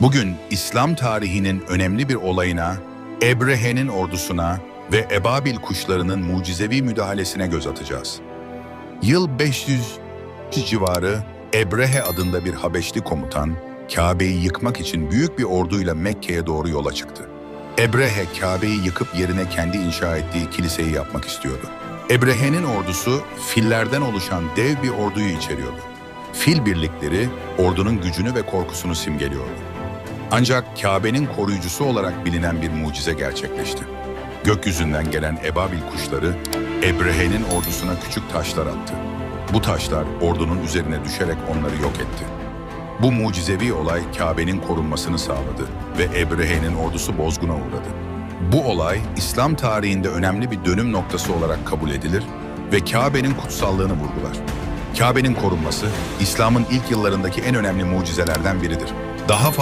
Bugün İslam tarihinin önemli bir olayına, Ebrehe'nin ordusuna ve Ebabil kuşlarının mucizevi müdahalesine göz atacağız. Yıl 500 civarı Ebrehe adında bir Habeşli komutan, Kabe'yi yıkmak için büyük bir orduyla Mekke'ye doğru yola çıktı. Ebrehe Kabe'yi yıkıp yerine kendi inşa ettiği kiliseyi yapmak istiyordu. Ebrehe'nin ordusu fillerden oluşan dev bir orduyu içeriyordu. Fil birlikleri ordunun gücünü ve korkusunu simgeliyordu. Ancak Kabe'nin koruyucusu olarak bilinen bir mucize gerçekleşti. Gökyüzünden gelen Ebabil kuşları Ebrehe'nin ordusuna küçük taşlar attı. Bu taşlar ordunun üzerine düşerek onları yok etti. Bu mucizevi olay Kabe'nin korunmasını sağladı ve Ebrehe'nin ordusu bozguna uğradı. Bu olay İslam tarihinde önemli bir dönüm noktası olarak kabul edilir ve Kabe'nin kutsallığını vurgular. Kabe'nin korunması İslam'ın ilk yıllarındaki en önemli mucizelerden biridir. Daha fazla